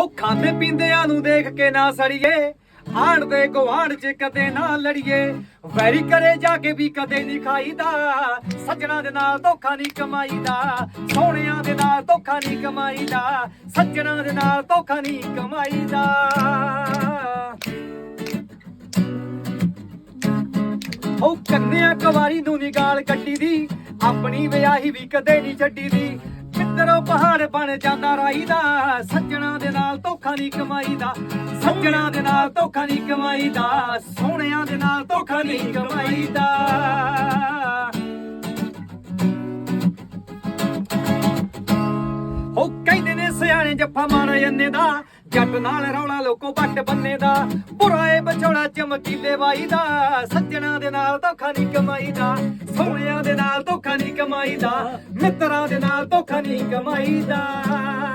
ਉਹ ਖਾਂਦੇ ਪੀਂਦਿਆਂ ਨੂੰ ਦੇਖ ਕੇ ਨਾ ਸੜੀਏ। ਆਣ ਦੇ ਗਵਾਂਢ 'ਚ ਕਦੇ ਨਾ ਲੜੀਏ। ਵੈਰੀ ਕਰੇ ਜਾ ਕੇ ਵੀ ਕਦੇ ਨਹੀਂ ਖਾਈਦਾ। ਸੱਜਣਾ ਦੇ ਨਾਲ ਧੋਖਾ ਨਹੀਂ ਕਮਾਈਦਾ। ਸੋਹਣਿਆਂ ਦੇ ਨਾਲ ਧੋਖਾ ਨਹੀਂ ਕਮਾਈਦਾ। ਸੱਜਣਾ ਦੇ ਨਾਲ ਧੋਖਾ ਨਹੀਂ ਕਮਾਈਦਾ। ਉਹ ਕੰਨਿਆ ਕਵਾਰੀ ਨੂੰ ਨਿਗਾਲ ਕੱਟੀ ਦੀ ਆਪਣੀ ਵਿਆਹੀ ਵੀ ਕਦੇ ਨਹੀਂ ਛੱਡੀ ਦੀ ਮਿੱਤਰੋ ਪਹਾੜ ਬਣ ਜਾਂਦਾ ਰਾਈ ਦਾ ਸੱਜਣਾ ਦੇ ਨਾਲ ਧੋਖਾ ਨਹੀਂ ਕਮਾਈਦਾ। ਸੱਜਣਾ ਦੇ ਨਾਲ ਧੋਖਾ ਨਹੀਂ ਕਮਾਈਦਾ। ਸੋਹਣਿਆਂ ਦੇ ਨਾਲ ਧੋਖਾ ਨਹੀਂ ਕਮਾਈਦਾ। ਹੋ ਕਹਿੰਦੇ ਨੇ ਸਿਆਣੇ ਜੱਫਾ ਮਾਰ ਜੰਨੇ ਦਾ। ਜੱਟ ਨਾਲ ਰੌਲਾ ਲੋਕੋ ਬੱਟ ਬੰਨੇ ਦਾ। ਬੁਰਾ ਬਚੋੜਾ ਚਮਕੀਲੇ ਵਾਈ ਦਾ। ਸੱਜਣਾ ਦੇ ਨਾਲ ਧੋਖਾ ਨਹੀਂ ਕਮਾਈਦਾ। ਸੋਹਣਿਆਂ ਦੇ ਨਾਲ ਧੋਖਾ ਨਹੀਂ ਕਮਾਈਦਾ। ਮਿੱਤਰਾਂ ਦੇ ਨਾਲ ਧੋਖਾ ਨਹੀਂ ਕਮਾਈਦਾ।